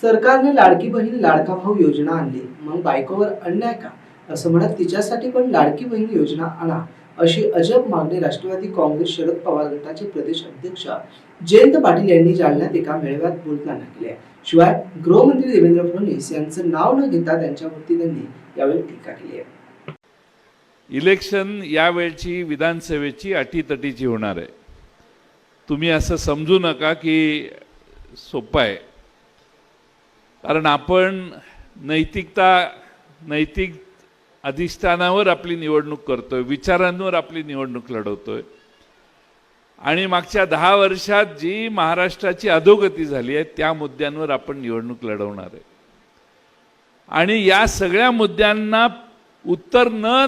सरकारने लाडकी बहीण लाडका भाऊ योजना आणली. मग बायकोवर अन्याय का? असं म्हणत तिच्यासाठी पण लाडकी बहीण योजना आणा अशी अजब मागणी राष्ट्रवादी काँग्रेस शरद पवार गटाचे प्रदेश अध्यक्ष जयंत पाटील यांनी जालन्यात एका मेळाव्यात बोलताना केली आहे. शिवाय गृहमंत्री देवेंद्र फडणवीस यांचं नाव न घेता त्यांच्यावरती त्यांनी यावेळी टीका केली आहे. इलेक्शन यावेळची विधानसभेची अटीतटीची होणार आहे. तुम्ही असं समजू नका की सोपं आहे. कारण आपण नैतिकता नैतिक अधिष्ठानावर आपली निवडणूक करतोय विचारांवर आपली निवडणूक लढवतोय. आणि मागच्या दहा वर्षात जी महाराष्ट्राची अधोगती झाली आहे त्या मुद्द्यांवर आपण निवडणूक लढवणार आहे. आणि या सगळ्या मुद्द्यांना उत्तर न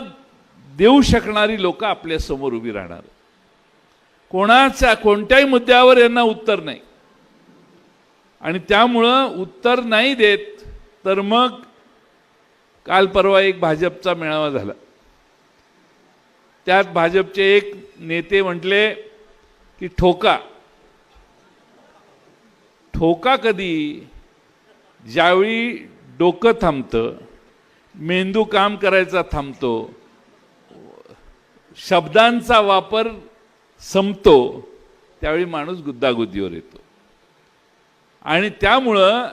देऊ शकणारी लोक आपल्यासमोर उभी राहणार कोणाच्या कोणत्याही मुद्द्यावर यांना उत्तर नाही. आणि त्यामुळं उत्तर नाही देत तर मग काल परवा एक भाजपचा मेळावा झाला. त्यात भाजपचे एक नेते म्हटले की ठोका. ठोका कधी? ज्यावेळी डोकं थांबतं मेंदू काम करायचा थांबतो शब्दांचा वापर संपतो त्यावेळी माणूस गुद्दागुद्दीवर येतो. आणि त्यामुळं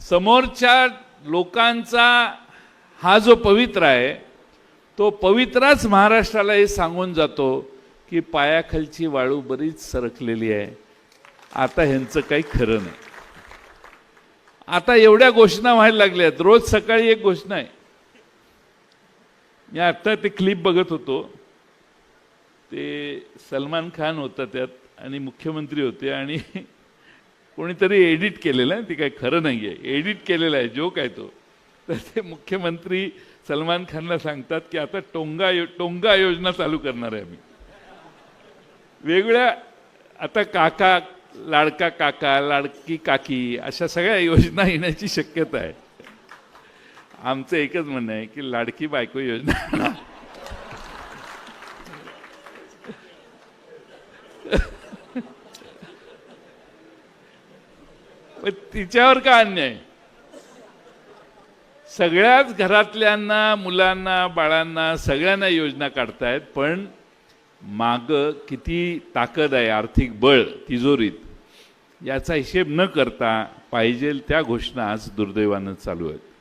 समोरच्या लोकांचा हा जो पवित्र आहे तो पवित्राच महाराष्ट्राला हे सांगून जातो की पायाखालची वाळू बरीच सरकलेली आहे. आता ह्यांचं काही खरं नाही. आता एवढ्या घोषणा व्हायला लागल्या आहेत रोज सकाळी एक घोषणा आहे. मी आता ते क्लिप बघत होतो. ते सलमान खान होता त्यात आणि मुख्यमंत्री होते आणि कोणीतरी एडिट केलेलं आहे ते काय खरं नाही आहे एडिट केलेलं आहे जो काय तो. तर ते मुख्यमंत्री सलमान खानला सांगतात की आता टोंगा यो टोंगा योजना चालू करणार आहे आम्ही. वेगवेगळ्या आता काका लाडका काका लाडकी काकी अशा सगळ्या योजना येण्याची शक्यता आहे. आमचं एकच म्हणणं आहे की लाडकी बायको योजना. पण तिच्यावर का अन्याय? सगळ्याच घरातल्यांना मुलांना बाळांना सगळ्यांना योजना काढतायत पण माग किती ताकद आहे आर्थिक बळ तिजोरीत याचा हिशेब न करता पाहिजे त्या घोषणा आज दुर्दैवानं चालू आहेत.